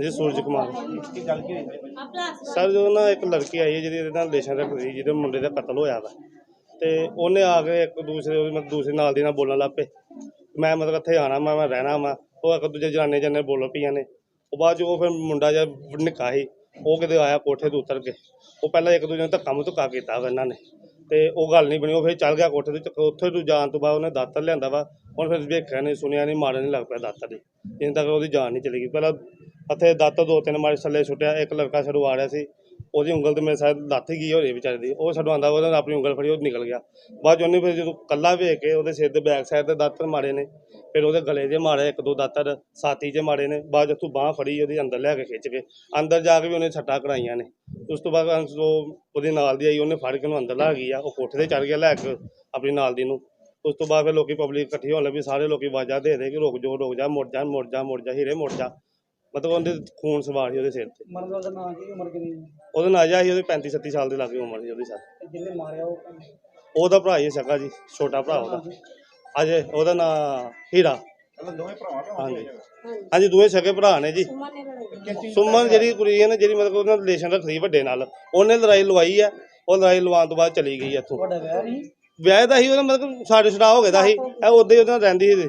ਜੀ ਸੂਰਜ ਕੁਮਾਰ। ਕੀ ਗੱਲ ਕੀ ਹੋਈ ਸਰ, ਜਦੋਂ ਨਾ ਇੱਕ ਲੜਕੀ ਆਈ ਹੈ ਜਿਹਦੀ ਇਹਦੇ ਨਾਲ ਰਿਲੇਸ਼ਨ ਰੱਖਦੀ ਸੀ, ਜਿਹਦੇ ਮੁੰਡੇ ਦਾ ਕਤਲ ਹੋਇਆ ਵਾ, ਤੇ ਉਹਨੇ ਆ ਕੇ ਇੱਕ ਦੂਸਰੇ ਉਹਦੇ ਮਤਲਬ ਦੂਸਰੇ ਨਾਲ ਦੀ ਨਾਲ ਬੋਲਣ ਲੱਗ ਪਏ। ਮੈਂ ਮਤਲਬ ਇੱਥੇ ਆਣਾ ਮੈਂ ਮੈਂ ਰਹਿਣਾ ਵਾ। ਉਹ ਇੱਕ ਦੂਜੇ ਜਨਾਨੇ ਜਨੇ ਬੋਲੋ ਪਈਆਂ ਨੇ। ਉਹ ਬਾਅਦ ਚ ਉਹ ਫਿਰ ਮੁੰਡਾ ਜਿਹਾ ਨਿੱਕਾ ਸੀ, ਉਹ ਕਿਤੇ ਆਇਆ ਕੋਠੇ ਤੋਂ ਉਤਰ ਕੇ। ਉਹ ਪਹਿਲਾਂ ਇੱਕ ਦੂਜੇ ਨੂੰ ਧੱਕਾ ਮੁੱਕਾ ਕੀਤਾ ਵਾ ਇਹਨਾਂ ਨੇ। ਤੇ ਉਹ ਗੱਲ ਨਹੀਂ ਬਣੀ, ਉਹ ਫਿਰ ਚੱਲ ਗਿਆ ਕੋਠੇ ਤੇ ਉੱਥੇ ਤੋਂ ਜਾਣ ਤੋਂ ਬਾਅਦ ਉਹਨੇ ਦਾਤਰ ਲਿਆਂਦਾ ਵਾ। ਹੁਣ ਫਿਰ ਵੇਖਿਆ ਨਹੀਂ, ਸੁਣਿਆ ਨਹੀਂ, ਮਾਰਨ ਨਹੀਂ ਲੱਗ ਪਿਆ ਦਾਤਰ ਦੀ। ਜਿੰਨ ਤੱਕ ਉਹਦੀ ਜਾਨ ਨਹੀਂ ਚਲੀ ਗਈ। ਪਹਿਲਾਂ ਹੱਥੇ ਦਾਤਰ ਦੋ ਤਿੰਨ ਮਾਰੇ ਥੱਲੇ ਛੁੱਟਿਆ ਇੱਕ ਲੜਕਾ ਛੜੂ ਆ ਰਿਹਾ ਸੀ। ਉਹਦੀ ਉਂਗਲ ਤੇ ਮੇਰੇ ਸ਼ਾਇਦ ਸਾਥ ਹੀ ਗਈ ਹੋਰੀ ਵਿਚਾਰੇ ਦੀ। ਉਹ ਛਡਵਾਉਂਦਾ ਉਹਨੇ ਆਪਣੀ ਉਂਗਲ ਫੜੀ, ਉਹ ਨਿਕਲ ਗਿਆ। ਬਾਅਦ 'ਚ ਉਹਨੇ ਫਿਰ ਜਦੋਂ ਕੱਲਾ ਵੇਖ ਕੇ ਉਹਦੇ ਸਿਰ ਦੇ ਬੈਕ ਸਾਈਡ ਤੇ ਦਾਤਰ ਮਾਰੇ ਨੇ, ਫਿਰ ਉਹਦੇ ਗਲੇ 'ਤੇ ਮਾਰੇ, ਇੱਕ ਦੋ ਦਾਤਰ ਸਾਥੀ 'ਚ ਮਾਰੇ ਨੇ, ਬਾਅਦ 'ਚ ਉੱਥੋਂ ਬਾਹ ਫੜੀ, ਉਹਦੀ ਅੰਦਰ ਲੈ ਕੇ ਖਿੱਚ ਕੇ। ਅੰਦਰ ਜਾ ਕੇ ਵੀ ਉਹਨੇ ਛੱਟਾਂ ਕਰਾਈਆਂ ਨੇ। ਉਸ ਤੋਂ ਬਾਅਦ ਅੰਸ- ਉਹ ਉਹਦੇ ਨਾਲ ਦੀ ਆਈ, ਉਹਨੇ ਫੜ ਕੇ ਉਹਨੂੰ ਅੰਦਰ ਲਾ ਗਈ ਆ, ਉਹ ਕੋਠੇ ਤੇ ਚੜ ਗਿਆ ਲੈ ਕੇ ਆਪਣੀ ਨਾਲ ਦੀ ਨੂੰ। ਉਸ ਤੋਂ ਬਾਅਦ ਫਿਰ ਲੋਕੀ ਪਬਲਿਕ ਇਕੱਠੀ ਹੋਣ ਲੱਗੀ, ਸਾਰੇ ਲੋਕੀ ਆਵਾਜ਼ਾਂ ਦੇ ਦੇ ਕਿ ਰੁਕ ਜਾ ਰੁਕ ਜਾ, ਮੁੜ ਜਾ ਮੁੜ ਜਾ ਮੁੜ ਜਾ, ਹੀਰੇ ਮੁੜ ਜਾ। ਮਤਲਬ ਉਹਦੇ ਖੂਨ ਸਵਾਰ ਸੀ ਉਹਦੇ ਸਿਰ ਤੇ। ਮਰਨ ਵਾਲਾ ਦਾ ਨਾਂ ਕੀ ਉਮਰ ਕਿੰਨੀ ਹੈ? ਉਹਦਾ ਨਾਜਾ ਸੀ ਉਹਦੇ 35 37 ਸਾਲ ਦੇ ਲਾਗੇ ਉਮਰ ਸੀ ਉਹਦੀ ਸਰ ਤੇ ਜਿਹਨੇ ਮਾਰਿਆ ਉਹ ਉਹਦਾ ਭਰਾ ਹੀ ਸਕਾ ਜੀ ਛੋਟਾ ਭਰਾ ਉਹਦਾ। ਅਜੇ ਉਹਦਾ ਨਾਂ ਹੀਰਾ। ਦੋਵੇਂ ਭਰਾਵਾਂ ਭਰਾਵਾਂ ਹਾਂਜੀ। ਹਾਂਜੀ ਦੋਵੇਂ ਸਕੇ ਭਰਾ ਨੇ ਜੀ। ਸੁਮਨ ਜਿਹੜੀ ਕੁੜੀ ਹੈ ਨਾ ਜਿਹੜੀ ਮਤਲਬ ਉਹਨਾਂ ਰਿਲੇਸ਼ਨ ਰੱਖਦੀ ਵੱਡੇ ਨਾਲ ਉਹਨੇ ਲੜਾਈ ਲਵਾਈ ਆ ਉਹ ਲੜਾਈ ਲਵਾਉਣ ਤੋਂ ਬਾਅਦ ਚਲੀ ਗਈ ਇੱਥੋਂ। ਤੁਹਾਡਾ ਵਿਆਹ ਨਹੀਂ? ਵਿਆਹ ਦਾ ਸੀ ਉਹਦਾ ਮਤਲਬ ਸਾਡੇ ਛੜਾ ਹੋ ਗਿਆ ਦਾ ਸੀ ਇਹ ਉਦੋਂ ਹੀ ਉਹਦੇ ਨਾਲ ਰਹਿੰਦੀ ਸੀ।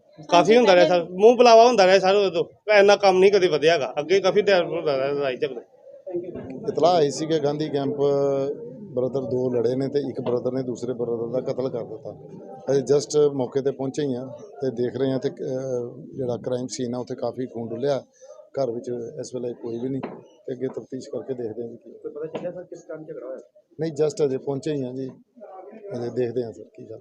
ਕਾਫੀ ਹੁੰਦਾ ਰਿਹਾ ਸਰ ਮੂੰਹ ਬੁਲਾਵਾ ਹੁੰਦਾ ਰਿਹਾ ਸਰ ਉਦੋਂ। ਇੰਨਾ ਕੰਮ ਨਹੀਂ ਕਦੇ ਵਧਿਆਗਾ ਅੱਗੇ ਕਾਫੀ ਟਾਈਮ ਹੁੰਦਾ ਰਿਹਾ ਲੜਾਈ ਝਗੜੇ। ਥੈਂਕ ਯੂ ਇਤਲਾਹ ਆਈ ਸੀ ਕਿ ਗਾਂਧੀ ਕੈਂਪ ਬ੍ਰਦਰ ਦੋ ਲੜੇ ਨੇ ਤੇ ਇੱਕ ਬ੍ਰਦਰ ਨੇ ਦੂਸਰੇ ਬ੍ਰਦਰ ਦਾ ਕਤਲ ਕਰ ਦਿੱਤਾ। ਅਸੀਂ ਜਸਟ ਮੌਕੇ ਤੇ ਪਹੁੰਚੇ ਹੀ ਆ ਤੇ ਦੇਖ ਰਹੇ ਹਾਂ ਤੇ ਜਿਹੜਾ ਕ੍ਰਾਈਮ ਸੀਨ ਆ ਉੱਥੇ ਕਾਫੀ ਖੂਨ ਡੁੱਲਿਆ। ਘਰ ਵਿੱਚ ਇਸ ਵੇਲੇ ਕੋਈ ਵੀ ਨਹੀਂ। ਤੇ ਅੱਗੇ ਤਫਤੀਸ਼ ਕਰਕੇ ਦੇਖਦੇ ਹਾਂ ਜੀ ਕੀ ਪਤਾ ਚੱਲਿਆ ਸਰ ਕਿਸ ਕਾਰਨ ਝਗੜਾ ਹੋਇਆ? ਨਹੀਂ ਜਸਟ ਅਜੇ ਪਹੁੰਚੇ ਹੀ ਆ ਜੀ। ਅਜੇ ਦੇਖਦੇ ਹਾਂ ਸਰ ਕੀ ਗੱਲ